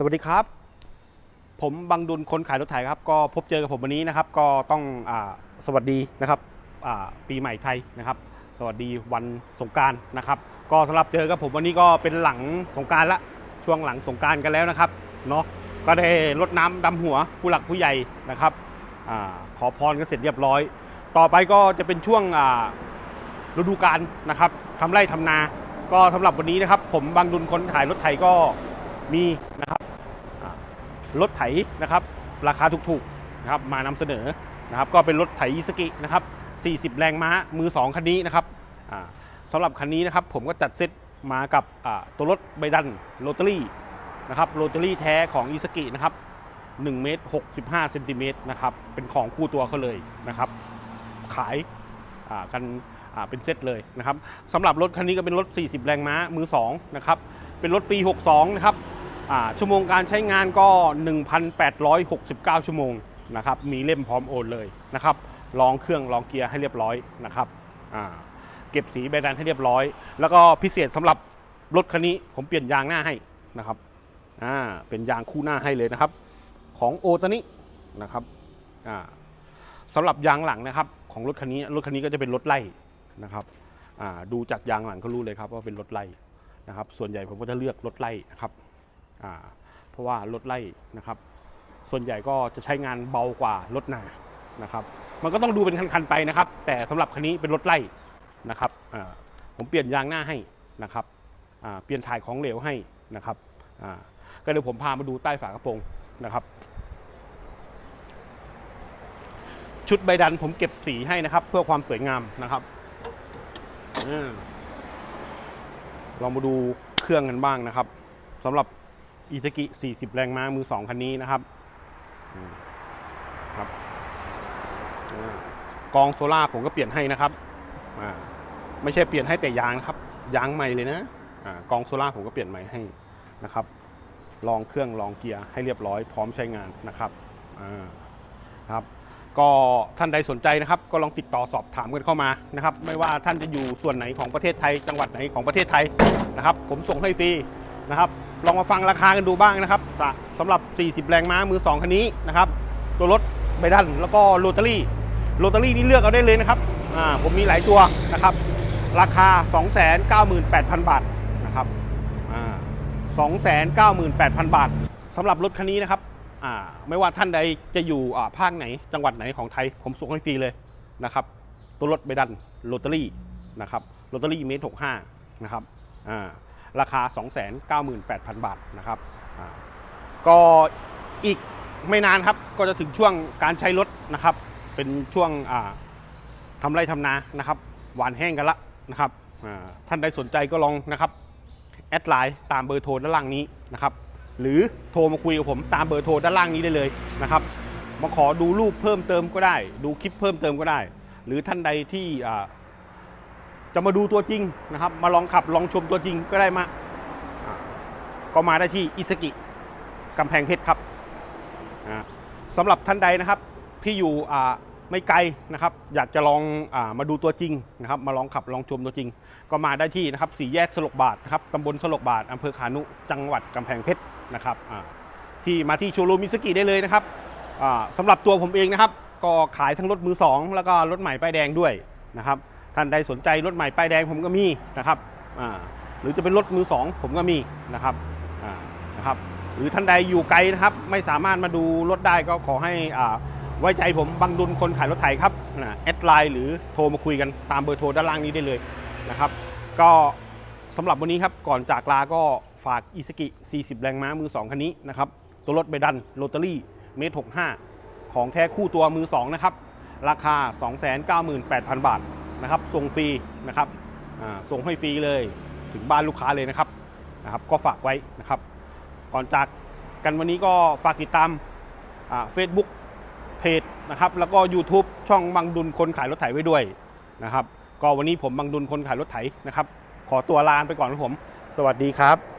สวัสดีครับ ผมบังดุลคนขายรถไถครับ ก็พบเจอกับผมวันนี้นะครับ ก็ต้องอสวัสดีนะครับปีใหม่ไทยนะครับ สวัสดีวันสงการนะครับ ก็สำหรับเจอกับผมวันนี้ก็เป็นหลังสงการละช่วงหลังสงการกันแล้วนะครับเนาะก็ได้รดน้ำดำหัวผู้หลักผู้ใหญ่นะครับอขอพรกันเสร็จเรียบร้อย ต่อไปก็จะเป็นช่วงฤดูกาลนะครับทำไร่ทำนา ก็สำหรับวันนี้นะครับ ผมบังดุลคนขายรถไถก็มีนะครับ รถไถนะครับราคาถูกๆนะครับมานำเสนอนะครับก็เป็นรถไถยิสกินะครับ 40 แรงม้ามือ 2 คันนี้นะครับอ่าสำหรับคันนี้นะครับผมก็จัดเซตมากับตัวรถไบดันโรตารี่นะครับโรตารี่แท้ของอิสกินะครับ1เมตร65เซนติเมตรนะครับเป็นของคู่ตัวเขาเลยนะครับขายกันเป็นเซตเลยนะครับสำหรับรถคันนี้ก็เป็นรถ 40 แรงม้ามือ2นะครับเป็นรถปี 62 นะครับ ชั่วโมงการใช้งานก็ 1,869 ชั่วโมงนะครับมีเล่มพร้อมโอนเลยนะครับลองเครื่องลองเกียร์ให้เรียบร้อยนะครับเก็บสีใบดันให้เรียบร้อย แล้วก็พิเศษสำหรับรถคันนี้ผมเปลี่ยนยางหน้าให้นะครับอ่าเป็นยางคู่หน้าให้เลยนะครับ ของโอตานินะครับอ่าสำหรับยางหลังนะครับ ของรถคันนี้รถคันนี้ก็จะเป็นรถไล่นะครับอ่าดูจากยางหลังก็รู้เลยครับว่าเป็นรถไล่นะครับ ส่วนใหญ่ผมก็จะเลือกรถไล่นะครับ เพราะว่ารถไล่นะครับ ส่วนใหญ่ก็จะใช้งานเบากว่ารถหนานะครับ มันก็ต้องดูเป็นคันๆไปนะครับ แต่สำหรับคันนี้เป็นรถไล่นะครับผมเปลี่ยนยางหน้าให้นะครับเปลี่ยนถ่ายของเหลวให้นะครับก็เดี๋ยวผมพามาดูใต้ฝากระโปรงนะครับ ชุดใบดันผมเก็บสีให้นะครับ เพื่อความสวยงามนะครับอาลองมาดูเครื่องกันบ้างนะครับสำหรับ อีตากิ 40 แรงม้ามือ 2 คันนี้นะครับครับกองโซล่าผมก็เปลี่ยนให้นะครับไม่ใช่เปลี่ยนให้แต่ยางนะครับ ยางใหม่เลยนะกองโซล่าผมก็เปลี่ยนใหม่ให้นะครับ ลองเครื่องลองเกียร์ให้เรียบร้อยพร้อมใช้งานนะครับครับ ก็ท่านใดสนใจนะครับ ก็ลองติดต่อสอบถามกันเข้ามานะครับ ไม่ว่าท่านจะอยู่ส่วนไหนของประเทศไทย จังหวัดไหนของประเทศไทยนะครับ ผมส่งให้ฟรีนะครับ ลองมาฟังราคากันดูบ้างนะครับสำหรับ 40 แรงม้ามือ 2 คันนี้นะครับ ตัวรถไบดันแล้วก็โรตารี่โรตารี่นี่เลือกเอาได้เลยนะครับผมมีหลายตัวนะครับ ราคา 298,000 บาทนะครับ298,000 บาทสำหรับรถคันนี้นะครับไม่ว่าท่านใดจะอยู่ภาคไหนจังหวัดไหนของไทย ผมส่งให้ฟรีเลยนะครับ ตัวรถไบดันโรตารี่นะครับโรตารี่เมตร65นะครับอ่า ราคา 298,000 บาทนะครับก็อีกไม่นานครับก็จะถึงช่วงการใช้รถนะครับ เป็นช่วงทำไรทำนานะครับหวานแห้งกันละนะครับท่านใดสนใจก็ลองนะครับแอดไลน์ตามเบอร์โทรด้านล่างนี้นะครับ หรือโทรมาคุยกับผมตามเบอร์โทรด้านล่างนี้ได้เลยนะครับมาขอดูรูปเพิ่มเติมก็ได้ ดูคลิปเพิ่มเติมก็ได้ หรือท่านใดที่ จะมาดูตัวจริงนะครับ มาลองขับลองชมตัวจริงก็ได้มา ก็มาได้ที่อิสกิกำแพงเพชรครับสำหรับท่านใดนะครับที่อยู่ไม่ไกลนะครับ อยากจะลองอามาดูตัวจริงนะครับ มาลองขับลองชมตัวจริง ก็มาได้ที่นะครับสี่แยกสลกบาทนะครับตำบลสลกบาทอำเภอขานุจังหวัดกำแพงเพชรนะครับที่มาที่โชว์รูมมิสกิได้เลยนะครับสำหรับตัวผมเองนะครับ ก็ขายทั้งรถมือสองแล้วก็รถใหม่ป้ายแดงด้วยนะครับ ท่านใดสนใจรถใหม่ป้ายแดงผมก็มีนะครับหรือจะเป็นรถมือสองผมก็มีนะครับนะครับ หรือท่านใดอยู่ไกลนะครับ ไม่สามารถมาดูรถได้ก็ขอให้ไว้ใจผมบังดุลคนขายรถไถครับแอดไลน์หรือโทรมาคุยกันตามเบอร์โทรด้านล่างนี้ได้เลยนะครับ ก็สำหรับวันนี้ครับก่อนจากลาก็ฝากอีสกิ 40 แรงม้ามือ 2 คันนี้นะครับ ตัวรถไบดันโรตารี่เมตร65 ของแท้คู่ตัวมือ 2 นะครับ ราคา 298,000 บาท นะครับส่งฟรีนะครับส่งให้ฟรีเลยถึงบ้านลูกค้าเลยนะครับนะครับ ก็ฝากไว้นะครับ ก่อนจากกันวันนี้ก็ฝากติดตามเฟซบุ๊กเพจนะครับแล้วก็ YouTube ช่องบังดุลคนขายรถไถไว้ด้วยนะครับ ก็วันนี้ผมบังดุลคนขายรถไถนะครับ ขอตัวลาไปก่อนครับผม สวัสดีครับ